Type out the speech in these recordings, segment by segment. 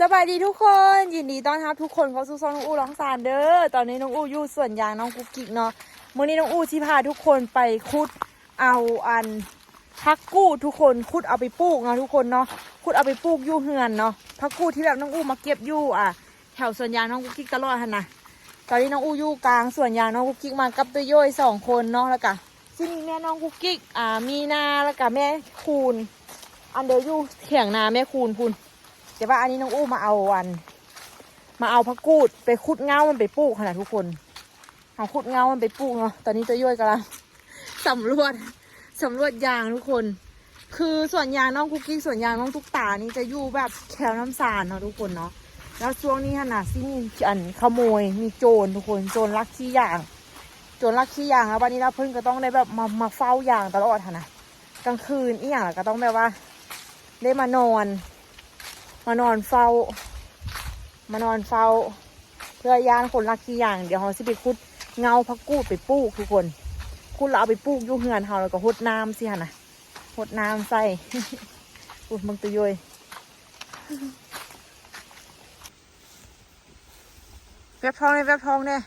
สบายดีทุกคนยินดีต้อนรับทุกคนเข้าสู่ช่องน้องอูร้องสารเด้อตอนนี้น้องอูอยู่ส่วนยางน้องกุ๊กกิ๊กเนาะมื้อนี้น้องอูที่พาทุกคนไปคุดเอาอันพักกู้ทุกคนคุดเอาไปปลูกเนาะทุกคนเนาะคุดเอาไปปลูกอยู่เฮือนเนาะพักกู้ที่แบบน้องอูมาเก็บอยู่อะแถวส่วนยางน้องกุ๊กกิ๊กตลอดหันนะตอนนี้น้องอูอยู่กลางส่วนยางน้องกุ๊กกิ๊กมากับตัวย่อยสองคนเนาะแล้วก็ซึ่งแม่น้องกุ๊กกิ๊กอ่ามีนาแล้วก็แม่คูณอันเดียวอยู่เถียงนาแม่คูณพูน แต่ว่าอันนี้น้องอู้มาเอาอัน มาเอาพักกูดไปขุดเงามันไปปลูกขนาดทุกคน เอาขุดเงามันไปปลูกเนาะตอนนี้ตัวย่อยกำลังสำรวจสำรวจยางทุกคน คือส่วนยางน้องคุกกี้ส่วนยางน้องทุกตานี่จะอยู่แบบแถวน้ำสารเนาะทุกคนเนาะแล้วช่วงนี้ขนาดที่มีอันขโมยมีโจรทุกคนโจรลักขี้ยาง โจรลักขี้ยางแล้ววันนี้เราเพิ่งก็ต้องได้แบบมามาเฝ้ายางตลอดนะกลางคืนอีอย่างก็ต้องแบบว่า ได้มานอน มานอนเฝ้า มานอนเฝ้า เพื่อย่านคนรักที่อย่าง เดี๋ยวเขาสิไปคุดเงาพักกูดไปปลูกทุกคน คุดเราเอาไปปลูกอยุ่เฮือนเขาแล้วก็หดน้ำสิฮะนะหดน้ำใส่อุ้ยมึงตัวย่อยแวบทองเนี่ยแวบทองเนี่ย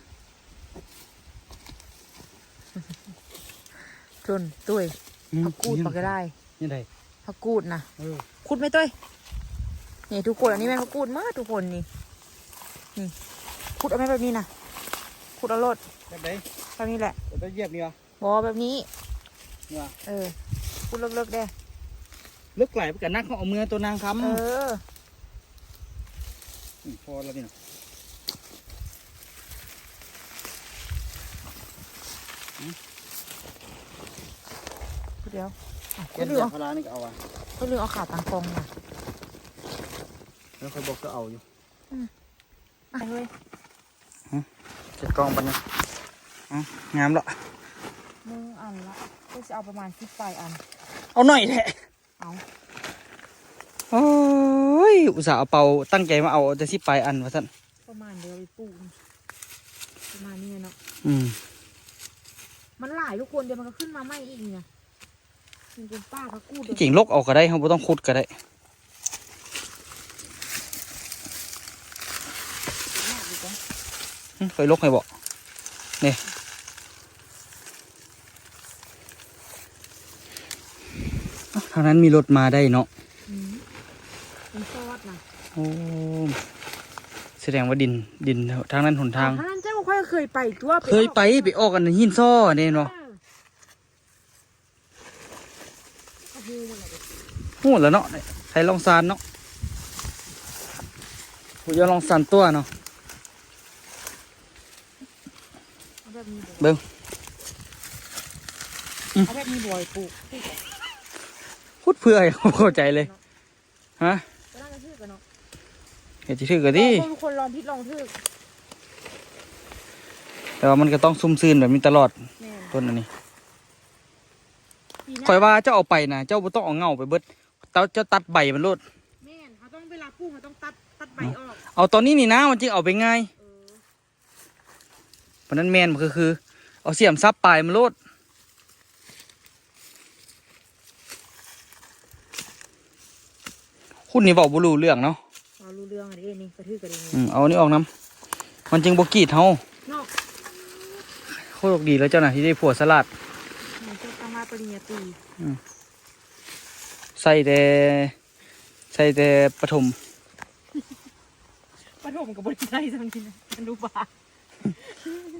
จนตุ้ยพักกูดปากก็ได้ยังไงพักกูดนะเออขุดไหม่ต้ย นี่ทุกคนอันนี้แม่เขากูดมากทุกคนนี่ นี่ขุดเอาไหมแบบนี้นะขุดเอารถแบบไหนแบบนี้แหละจะเหยียบนี่เหรอบอแบบนี้เนี่ยเออขุดเลิกๆได้ลึกไหลไปกับนักเขาเอามือตัวนางคำเออมพอแล้วพี่น้องขุดเดียวอะเก็ขุบดเหเรืลืออพลานี่ก็เอาอะขุดเรือเอาขาตังกองมา แล้วค่อยบอกก็เอาอยู่อะเฮ้ยเจ็ดกองปันนี้อ๋องามละมึงอันละก็จะเอาประมาณสิบปลายอัน เอาหน่อยแท้เอาโอ้ยอุตส่าห์เอาเป่าตั้งใจมาเอาแต่สิปลายอันว่าสั่นประมาณเดียวไปปลูกนี่ประมาณนี้เนาะอืมมันหลายทุกคนเดี๋ยวมันก็ขึ้นมาไม่อีกเนี่ยมันเป็นป้าเขากูดที่จริงลกเอาก็ได้เขาไม่ต้องขุดก็ได้ เคยลกให้บอกนี่อ้าวทางนั้นมีรถมาได้เนาะอืมมันซอดนะโอ้แสดงว่าดินดินทางนั้นหนทางท่านเจ้าค่อยเคยไปตัวเคยไปไปออกกันในหินซ้อเนี่ยเนาะโอ้โหมันอะไรหูแล้วเนาะใครลองซานเนาะผู้ยอลองซานตัวเนาะ เอา แบบนี้เบิ่งอืมเอาแบบนี้บ่อยปลูกพูดเพื่อให้เขาเข้าใจเลยฮะก็น่าจะชื่อกันเนาะเห็นจะชื่อกันดิ คนคนลองพิษลองทึกแต่ว่ามันก็ต้องซุ่มซื่นแบบนี้ตลอดแม่นต้นอันนี้ปีหน้คอยว่าเจ้าเอาไปนะเจ้าบ่ต้องเอาเงาไปเบิดเจ้าเจ้าตัดใบมันโลดแม่นเขาต้องเวลาปลูกเขาต้องตัดตัดใบออก เอาตอนนี้นี่นะมันจึงเอาไปง่าย เออเพราะนั้นแมนมันก็คือ เอาเสียมซับปลายมันโลดคุณนี่บอกบุรูเรื่องเนาะเรารู้เรื่องอะไรนี่กระทืบกันเองอืมเอาอันนี้ออกน้ำมันจึงบกรีดเฮานอกโคตรดีแล้วเจ้าหน่ะที่ได้ผัวสลัดมันจะต้องมาปริญญาตรีใส่แต่ใส่แต่ปฐมปฐมกับบริษัทสังทีนะอนุบาล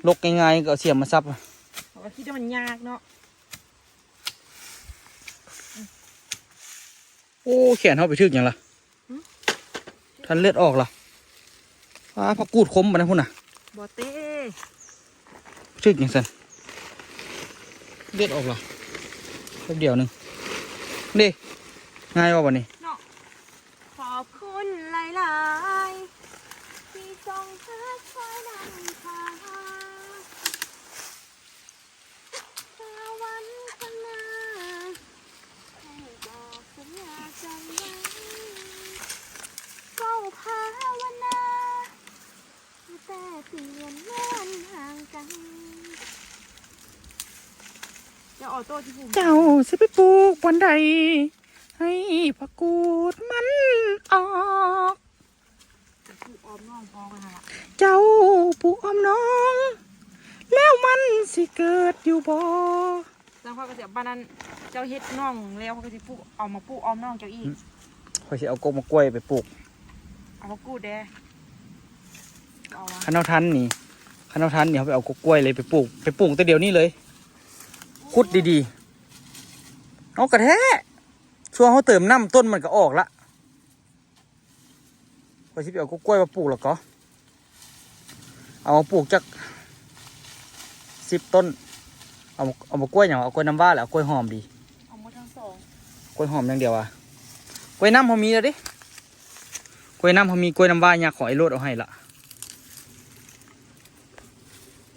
ลกง่ายๆก็เอาเสียมมาซับเขาก็คิดว่ามันยากเนาะโอ้แขนเขาไปทึกอย่างละท่านเลือดออกละว้าพักกูดคมปะนะพุ่นน่ะบอเต้ทึกอย่างสันเลือดออกละแป๊บเดียวหนึงเด้ง่ายว่าวันนี้ เนาะขอบคุณหลายๆที่ส่งเธอคอยนำพาถ้าวันข้างหน้าให้บอกสัญญาใจไว้เฝ้าภาวนาแต่เปลี่ยนเลื่อนห่างกัน จะออโต้ที่ภูมิเจ้าสิไปปลูกวันใด ให้พักกูดมันออกเจ้าผู้อ้อมน้อง แล้วมันสิเกิดอยู่บ่แล้วเขาก็จะบ้านนั้นเจ้าเฮ็ดน่องแล้วเขาก็จะปลูกเอามาปลูกอ้อมน่องเจ้าอีกข่อยสิเอากกมะกล้วยไปปลูกเอามากูดแดเอาวะคันเอาทันนี่คันเอาทันนี่เขาไปเอากกกล้วยเลยไปปลูกไปปลูกแต่เดี๋ยวนี้เลย ขุดดีๆเอากระแทะช่วงเขาเติมน้ำต้นมันก็ออกละข่อยสิไปเอากกกล้วยมาปลูกแล้วก็เอามาปลูกจักสิบต้น เอามาเอามากล้วยอย่างเอากล้วยน้ำว้าแหละเอากล้วยหอมดีเอาหมาทั้งสองกล้วยหอมอย่างเดียวอะกล้วยน้ำเขามีแล้วดิกล้วยน้ำเขามีกล้วยน้ำว้าอยากขอไอ้โรดเอาให้ละ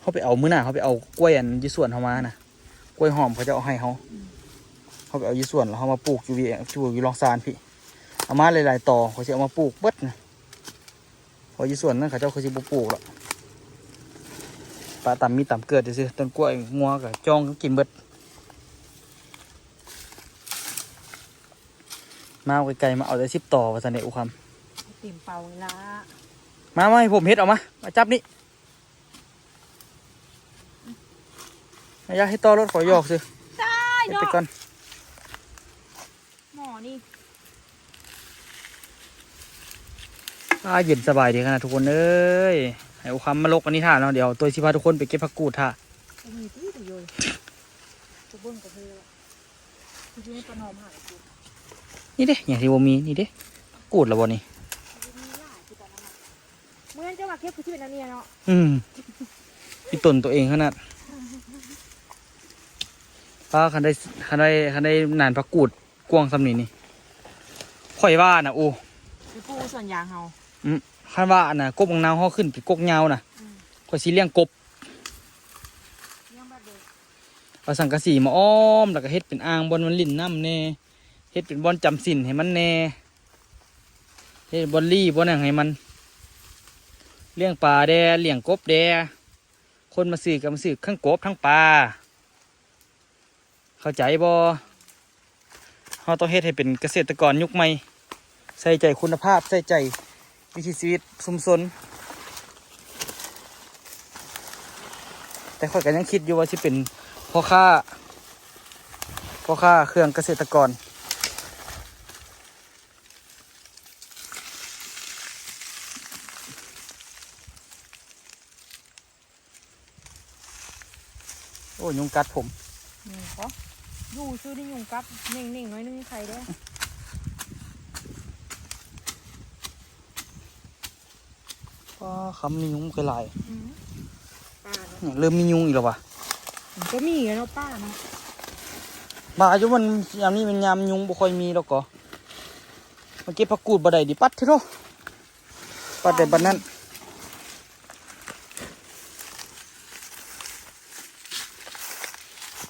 เขาไปเอามื้อหน้าเขาไปเอากล้วยอันยี่ส่วนเขามานะ กล้วยหอมเขาจะเอาให้เขาเขาไปเอายี่ส่วนแล้วเขามาปลูกอยู่วีอยู่อยู่ลองซานพี่เอามาหลายๆต่อเขาจะเอามาปลูกเบิดนะเพอยี่ส่วนนั้นเขาเจ้าเขาจะปลูกแล้วปลาต่ำมีต่ำเกิดซื้อๆต้นกล้วยงัวกับจองก็กินเบิดมาเอาไกลๆมาเอาแต่สิบต่อว่าสันเดอุคเต็มเป่าเลยละำมามาให้ผมเฮ็ดเอามา มาจับนี่ อยากให้ต่อรถขอยอกสิได้เฮ็ดเนาะไปก่อนหมอนี่อ่าเย็นสบายดีขนาดทุกคนเอ้ยให้อุคำมาลกอันนี้ท่าเนาะเดี๋ยวตัวสิพาทุกคนไปเก็บผักกูดท่าก็มีที่ตัวโยยตัวเบิ้งกับเธอคือที่ให้ประนอมหากูนี่เด้อย่างที่บ่มีนี่เด้ผักกูดแล้วบ่นี่มีหลายที่ตอนนั้นอะเมื่อนั้นเจ้ามาเก็บคือที่เป็นอันเนี้ยเนาะอืมพี่ตนตัวเองขนาด ป้าคันได้คันได้คันได้นานผักกูดกว้างสำนี้นี่ข่อยว่าน่ะโอ้ไปปลูกส่วนยางเฮาคันว่าอันน่ะกบของนาวเขาขึ้นเป็นกกยาวน่ะอืมข่อยสิเลี้ยงกบเลี้ยังแบบเด็กเอาสังกะสีมาอ้อมแล้วก็เฮ็ดเป็นอ่างบอนมันลิ่นน้ำแน่เฮ็ดเป็นบอนจำสินให้มันแน่เฮ็ดบอนลี่บอนอย่างให้มัน เลี้ยงปลาแดเลี้ยงกบแดคนมาซื้อก็มาซื้อทั้งกบทั้งปลา เข้าใจบ่เราต้องเฮ็ดให้เป็นเกษตรกรยุคใหม่ ใส่ใจคุณภาพ ใส่ใจวิถีชีวิตชุมชนแต่ข่อยก็ยังคิดอยู่ว่าสิเป็นพ่อค้าพ่อค้าเครื่องเกษตรกร โอ้ยุงกัดผมนี่ก็อ ยู่ซื้อที่ยุงกับเน่งเน่งๆน้อยนึงใครได้อป้าคำมียุงเคยหลายอืมป้าเนาะเนี่ยเริ่มมียุงอีกแล้ววะมันก็มีอะเนาะป้าเนาะมาอายุมันยามนี้มันยามยุงบ่ค่อยมีแล้วก็มาเก็บผักกูดบ่ได้ดิปัดเถอะเนาะปัดแต่บัดนั้น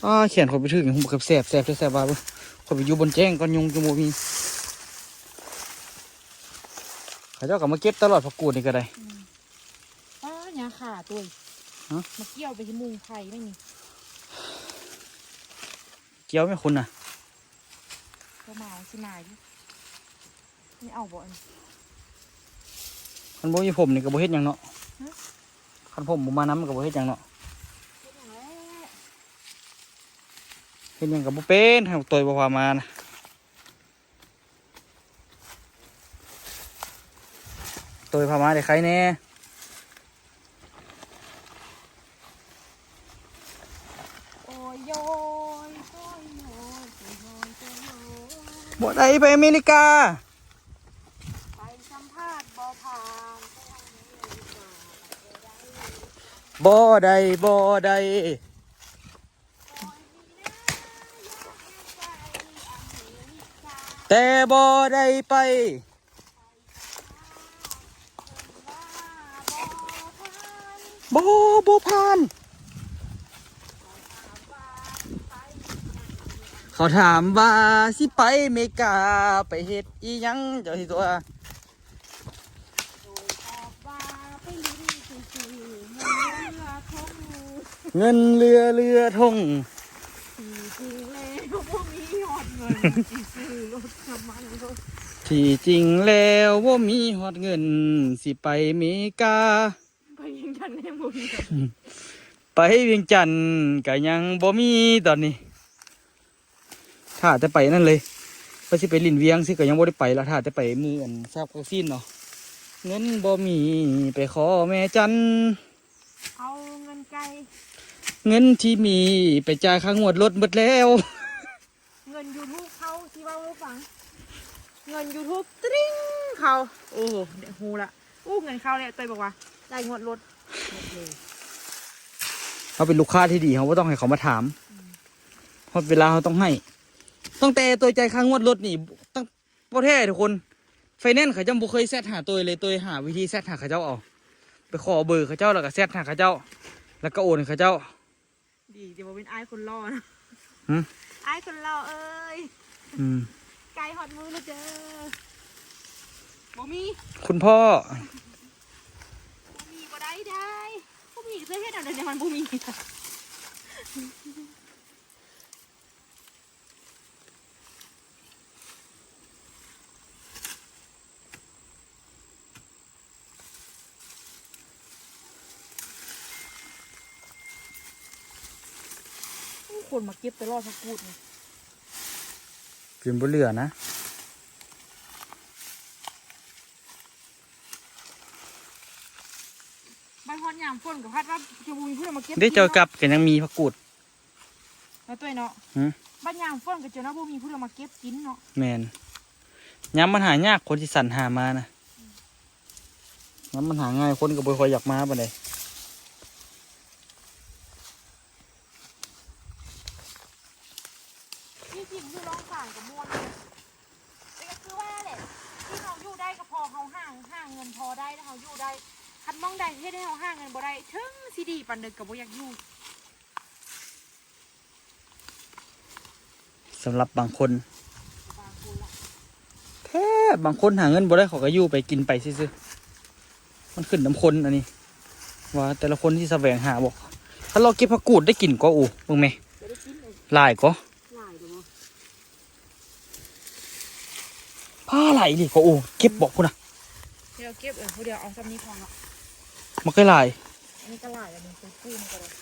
อ่าเขียนคนไปถึงผมกับแสบแสบแสบว่าเบิ่งคนไปอยู่บนแจ้งก่อนยุงจะโมมีเขาเจ้าก็มาเก็บตลอดผักกูดนี่ก็ได้ป้าหยาขาตัวอีกฮะมาเกี่ยวไปที่มุงไข่ไม่มีเกี่ยวไหมคุณน่ะก็มาเอาสิมาดิไม่เอาบ่อนคันบ่มีผมนี่ก็บ่เฮ็ดหยังเนาะฮะคันผมบ่มานํก็บ่เฮ็ดหยังเนาะ เห็นยังกับบุเป็นตัวบ่พามานะตัวพามาได้ใครแน่โอ้ยโยยโอ้ยโยยโอ้ยโยยโอ้ยโยยบ่ได้ไปอเมริกาไปสัมภาษณ์บ่ผ่านบ่ได้บ่ได้ แต่บ่ได้ไปบ่บ่ผ่าน เขาถามว่าสิไปอเมริกาไปเฮ็ดอีหยังเจ้าสิตัวตอบว่าไปลิ้นซื่อๆเงินเรือทงเงินเรือเรือทงที่จริงแล้วบ่มียอดเงิน ที่จริงแล้วว่ามีฮอดเงิน สิไปอเมริกามเวียงจันทน์ในบุญไปเวียงจันทน์ก็ยังบ่มีตอนนี้ถ้าจะไปนั่นเลยก็สิไปลินเวียงสิก็ยังบ่ได้ไปแล้วถ้าจะไปมืออันทราบวัคซีนเนาะเงินบ่มีไปขอแม่จันทน์เอาเงินไกล เงินที่มีไปจ่ายค่างวดรถหมดแล้วเงิ น YouTube เขาที่ว่าว่าฟัง เงิน YouTube ตริ้งเขาโอ้โหเดี๋ยวฮูละอู้เงินเขาเนี่ยเตยบอกว่าได้งวดรถหมดเลยเขาเป็นลูกค้าที่ดีเขาก็ต้องให้เขามาถามเพราะเวลาเขาต้องให้ตั้งแต่ตัวใจายค่างวดรถนี่ตั้งประเทศทุกคนไฟแนนซ์เขาจะบุเคยแซดหาตัวเลยตัวหาวิธีแซดหาเขาเจ้าเอาไปขอเบอร์เขาเจ้าแล้วก็แซดหาเขาเจ้า แล้วก็โอนให้เขาเจ้า ดีจะบอกเป็นไอ้ายคนรอนะหืม ไอ้ายคนรอเอ้ยอืมไกลหอดมือแล้วเจ้อบ่มีคุณพ่อบ่มีบ่ได้ได้บ่มีเสื้อเฮ็ดอะไรเนี่ยมันบ่มี คนมาเก็บแต่รอดสักกูดเนี่ยเป็นบ่เหลือนะบ้านฮอนยามฝนกับพัดว่าจะบุญเพื่อมาเก็บได้เจอกับกันยังมีผักกูดแล้วตัวเนาะหืมบ้านยามฝนกับเจอนะบุมีเพื่อมาเก็บกินเนาะแมนย้ำมันหายากคนที่สั่นหามานะย้ำมันหาง่ายคนก็บ่ค่อยอยากมาปานใด นี่จริงคือร้องสารกับมวลเลยแต่ก็คือว่าแหละที่เขาอยู่ได้ก็พอเขาห่างห่างเงินพอได้แล้วเขาอยู่ได้คันมองได้เฮ็ดให้เขาห่างเงินบ่ได้ถึงสิดีปันเดินกั บบ่อยากอยู่สำหรับบางคนบางคนละแท้บางคนหาเงินบ่ได้เขาก็อยู่ไปกินไปซื่อๆมันขึ้นน้ำคนอันนี้ ว่าแต่ละคนที่แสวงหาบอก ถ้าเราเก็บผักกูดได้กินก็อูมึงไหมจะได้กินเลยหลายก็หลายเลยเนาะผ้าไหลดิก็อูเก็บบอกคุณนะเดี๋ยวเก็บเออผู้เดียวเอาซ้ำนี้พอละมันก็หลายอั นนี้ก็หลายอันนี้คือกู้มันก็เลย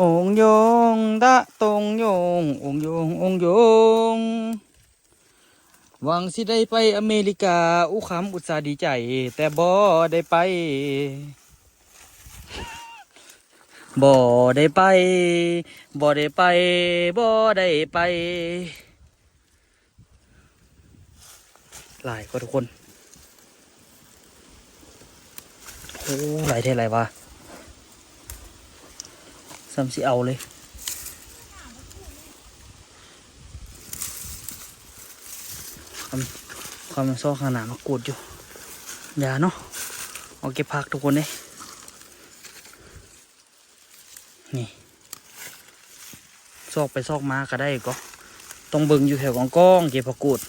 องค์โยงดะต หวังสิได้ไปอเมริกา อุคำอุตสาดีใจ แต่บ่ได้ไป บ่ได้ไป บ่ได้ไป บ่ได้ไป หลายก็ทุกคนโอ้หลายเท่าไรวะซ้ำสิเอาเลย ความความซอกขนาดมากรูดอยู่อย่าเนาะเอาเก็บพักทุกคนเลยนี่ซอกไปซอกมาก็ได้ก็ต้องเบิ่งอยู่แถวกองกองเก็บผักกูด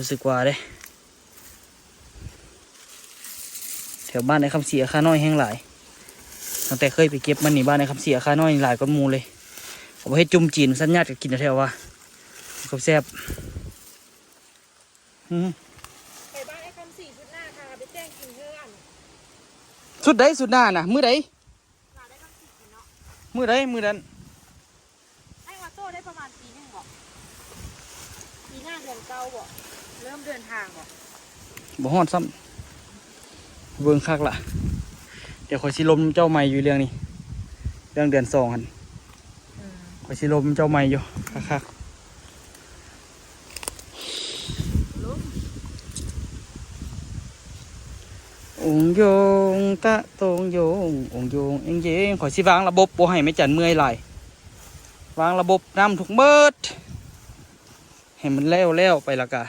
รู้สึกว่าเด้แถวบ้านในคำเสียค่าน้อยแห้งหลายตั้งแต่เคยไปเก็บมันนี่บ้านในคำเสียค่าน้อยหลายก็มูเลยเอาไปให้จุ่มจีนสัญญาติกินแถวว่ากับแซ่บ ไปบ้านไอ้คำสี่ชุดหน้าค่ะไปแจ้งกินเพื่อนสุดใดสุดหน้าน่ะ มือใดหนาได้คำสี่กินเนาะมือใดมือนั้นไอ้มาโต้ได้ประมาณปีหนึงบอกปีหน้าเดือนเก้าบอกเริ่มเดินทางบอกบ่ฮอดซ้ำเบิ่งคักล่ะ เดี๋ยวคอยสิลมเจ้าใหม่อยู่เรื่องนี้ เรื่องเดือนสองหันคอยสิลมเจ้าใหม่อยู่คักๆ องโยงตะตรงโยงองโยงเองเยงขอยสิวางระบบบ่ให้ไม่จันเมื่อยไหลวางระบบน้ำทุกเบิดให้มันแล้วแล้วไปละกะ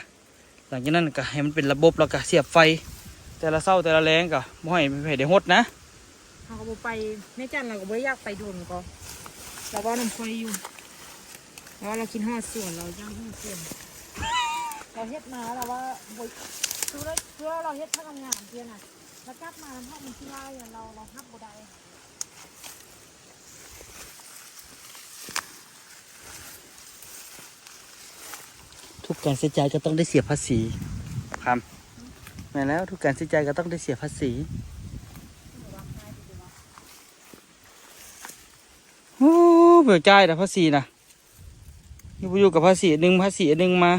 หลังจากนั้นก็ให้มันเป็นระบบล้วก็เสียบไฟ แต่ละเศร้าแต่ละแรงก็บ่ให้ไม่ได้หดนะเขาก็ไปแม่จันเราก็ไม่อยากไปโดนก็เราว่าน้ำคอยอยู่แล้วเรากินหอดส่วนเราย่างหอดส่วนเราเฮ็ดมาแล้วว่าบ่คือเราคือเราเฮ็ดถ้าทำงานเพียงน่ะ แล้วกลับมาแล้วพอมันที่ไล่อะเราเราฮับบ่ได้ทุกการใช้จ่ายก็ต้องได้เสียภาษีครับแม่นแล้วทุกการใช้จ่ายก็ต้องได้เสียภาษีโอ้เบื่อจ่ายแต่ภาษีนะนี่บ่อยู่กับภาษีอันหนึ่งภาษีอันหนึ่งมา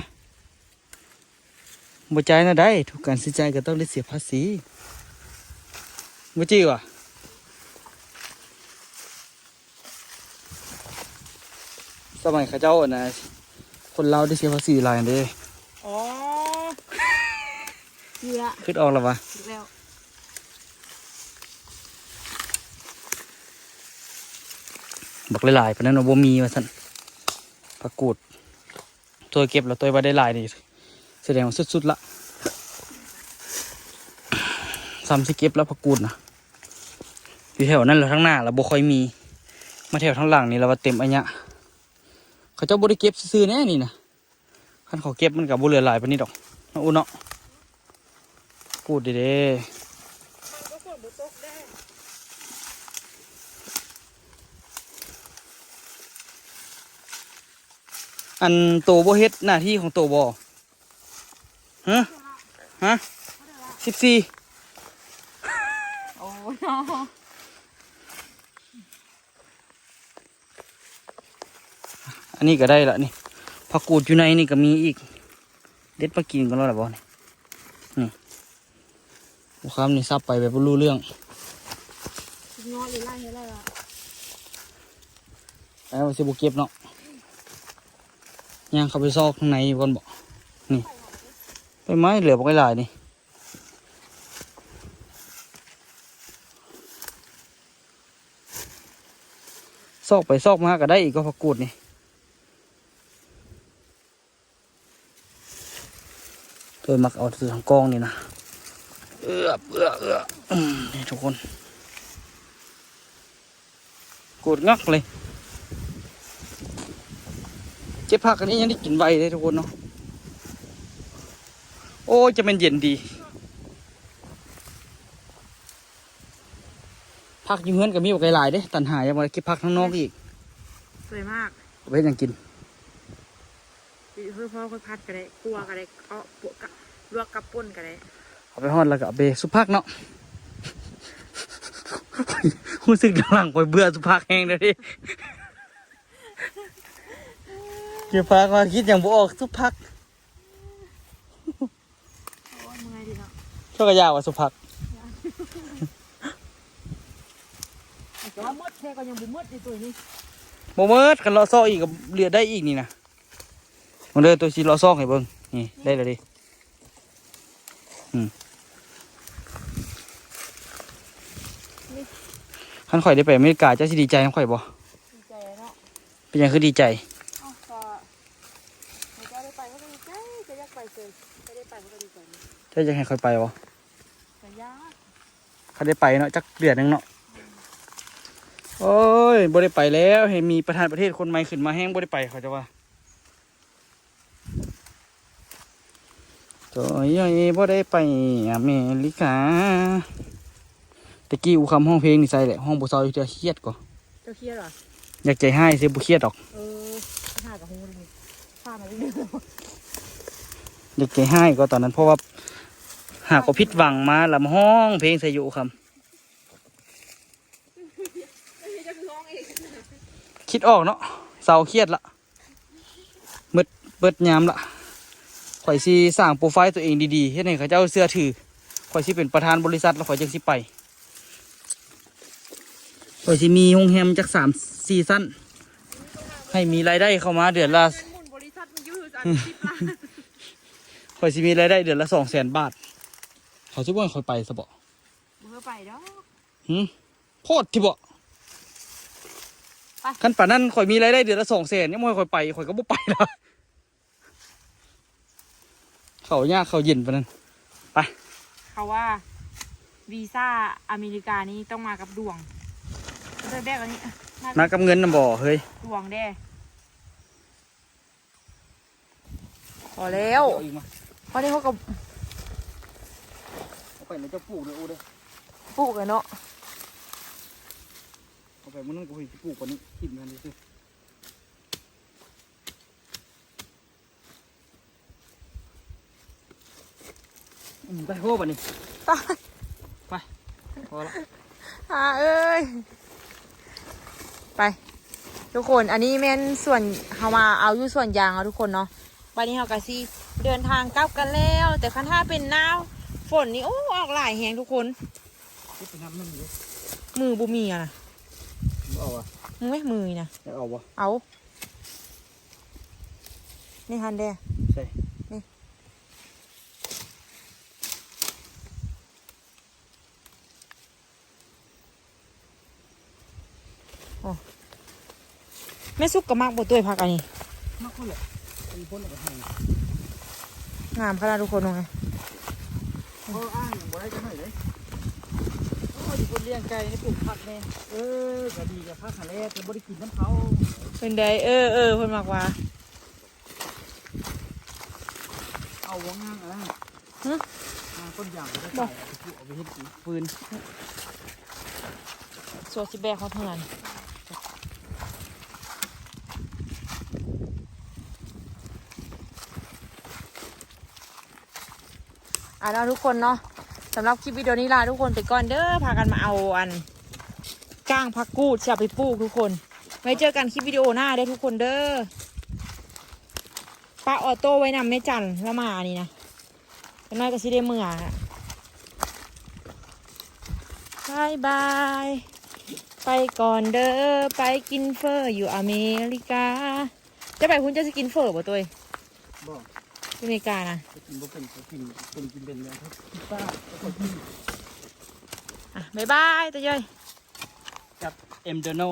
บ่จ่ายนะได้ ทุกการใช้จ่ายก็ต้องได้เสียภาษี บ่จี้วะสมัยเข้าเจ้าอะนะ คนเราได้เสียภาษีหลายอันเด้อ๋อเสียคิดออกแล้ววะอีกแล้วบักหลายๆปานนั้นว่าบ่มีว่าซั่นผักกูด ตัวเก็บแล้วตัวว่าได้หลายนี่แสดงว่าสุดๆละซ้ำสิเก็บแล้วผักกูดนะ อยู่แถวนั้นแล้วทั้งหน้าแล้วบ่ค่อยมี มาแถวทั้งหลังนี่แล้วว่าเต็มอันเนี้ยเขาเจ้าบ่ได้เก็บซื่อแน่นี่นะคันเขาเก็บมันกับบ่เหลือหลายปนนี้ดอกเนาะอุ่นเนาะกูดเด้อันโตบ่เฮ็ดหน้าที่ของโตบ่ฮะฮะสิบสี่โอ้ยเนาะ อันนี้ก็ได้ละนี่ผักกูดอยู่ในนี่ก็มีอีก เด็ดมากินกันแล้วล่ะบอนี่นี่บุคำนี่ซับไปแบบบ่รู้เรื่องงอหรือไล่ให้ไล่ละแล้วสิบุเก็บเนาะย่างเข้าไปซอกข้างในก่อนบอกนี่ไปไม้เหลือบอกไอ้หลายนี่ซอกไปซอกมาก็ได้อีกก็ผักกูดนี่ ตัวมักเอาถือทางกองนี่นะเอือบเอือเอืออืมนี่ทุกคนกูดงักเลย เจ็บผักอันนี้ยังได้กินไวเลยทุกคนเนาะโอ้ยจะเป็นเย็นดีผักอยูเฮือนกับมีบอกหลายๆเด้ ตันหายังมาเก็บผักทั้งนอกอีก สวยมาก เอาไปเฮ็ดหยังกิน เพื่อพ่อค่อยพัดก็ได้กลัวก็ได้เอาปวกกะลวกกับป่นก็ได้เอาไปฮอดแล้วก็เอาไปสุพักเนาะรู้สึกหลังๆไปเบื่อสุพักแห้งเลยดิเก็บผักมาคิดอย่างบ่ออกสุพักโอ้ยมึงไงดีเนาะเท่ากับยาวว่าสุพักแต่ว่ามืดแค่ก็ยังบ่มืดในตัวนี้โมเมิดกันเลาะซอกอีกกับเหลือได้อีกนี่นะ มาเลยตัวสีเลาะซอกให้เบิ่งนี่ได้แล้วดิอืมขันข่อยได้ไปอเมริกาเจ้าสิดีใจขันข่อยบ่ดีใจเนาะเป็นหยังคือดีใจเอ้าก็เราจะได้ไปก็ดีใจจะอยากไปเลยจะได้ไปก็ดีใจนะเจ้าจะให้ข่อยไปบ่แต่ยากเขาได้ไปเนาะจักเดือนหนึงเนาะโอ้ยบ่ได้ไปแล้วเห็นมีประธานประเทศคนใหม่ขึ้นมาแห้งบ่ได้ไปเขาจะว่า ตัวย่อยบ่ได้ไปอเมริกาตะกี้อูคำห้องเพลงนี่ใส่แหละห้องบ่เซาอยู่เทื่อเครียดก่อเจ้าเครียดเหรออยากใจให้เสียบ่เครียดดอกเออหากับหูเลยพามาเรื่อยอยากใจให้ก็ตอนนั้นเพราะว่าหากก็ผิดหวังมาลำห้องเพลงใส่อยู่คำคิดออกเนาะเศร้าเครียดละมืดเบิดยามละ ข่อยสิสร้างโปรไฟล์ตัวเองดีๆเฮ็ดให้เขาเจ้าเสื้อถือข่อยสิเป็นประธานบริษัทแล้วข่อยจังสิไปข่อยสิมีโรงแรมจักสามสี่สั้น ให้มีรายได้เข้ามาเดือนละๆหมุนบริษัทมันยืดอันสิบล้านข่อยสิมีรายได้เดือนละสองแสนบาท เขาจะว่าข่อยไปสบมึงก็ไปเนาะหืมโพดที่บ่ไปขั้นป่านนั้นข่อยมีรายได้เดือนละสองแสนยังไม่ข่อยไปข่อยก็บ่ไปแล้ว เขายากเขาเย็นปานนั้นเขาว่าวีซ่าอเมริกานี่ต้องมากับดวงเดินแบบอันนี้มากับเงินน่ะบ่เฮ้ยดวงแด้พอแล้วเอาอีกมาเพราะนี่เขาก็เอาไปแล้วจะปลูกเลยโอ้เด้อปลูกกันเนาะเอาไปมันนั่นก็ไปปลูกกว่านี้กินมันดิสิ ไปโหบ่นี่ตายไปพอละหาเอ้ย ไป ทุกคน อันนี้แม่นส่วนเขามาเอาอยู่ส่วนยางเอาทุกคนเนาะวันนี้เขากะซีเดินทางกลับกันแล้ว แต่คันถ้าเป็นหน้าฝนนี่โอ้ออกหลายแหงทุกคนคิดไปน้ำมันอยู่มือบุมีอะนะเอาวะมึงไม่มือนี่นะเอาวะเอานี่ฮันเดใช่ แม่ซุกกับมากบตัวพักอันนี้มากคนแหละเป็นคนเอาไปให้งามขนาดทุกคนว่าไงเขาอ้างบ่ได้จะให้เลยโอ้ยคนเลี้ยงไก่ให้ปลูกผักแน่เออก็ดีกับผักหาแลแต่บ่ได้กินน้ำเขาเป็นไดเออเออเพิ่นมากว่าเอาวงงางอะไรฮะงางต้นยางก็ได้บ่เอาไปเฮ็ดฟืนสวดสิแบกเขาเท่านั้นอะ เนาะทุกคนเนาะสำหรับคลิปวิดีโอนี้ลาทุกคนไปก่อนเด้อพากันมาเอาอันก้างพักกูดจะไปปลูกทุกคน ไว้เจอกันคลิปวิดีโอหน้าเด้อทุกคนเด้อป้าออโต้ไว้นำแม่จันแล้วมานี่นะจะน้อยก็สิได้เมื่ออะบายบาย ไปก่อนเด้อ ไปกินเฟอร์อยู่อเมริกา จะไปคุณจะสกินเฟอร์บ่ตัวเอง บ่ที่อเมริกานะจะกินบ่เป็นก็กินเป็นกินเป็นเลยครับพิซซ่าแล้วก็กินอะบ๊ายบายตัวย่อยกับเอ็มเดโน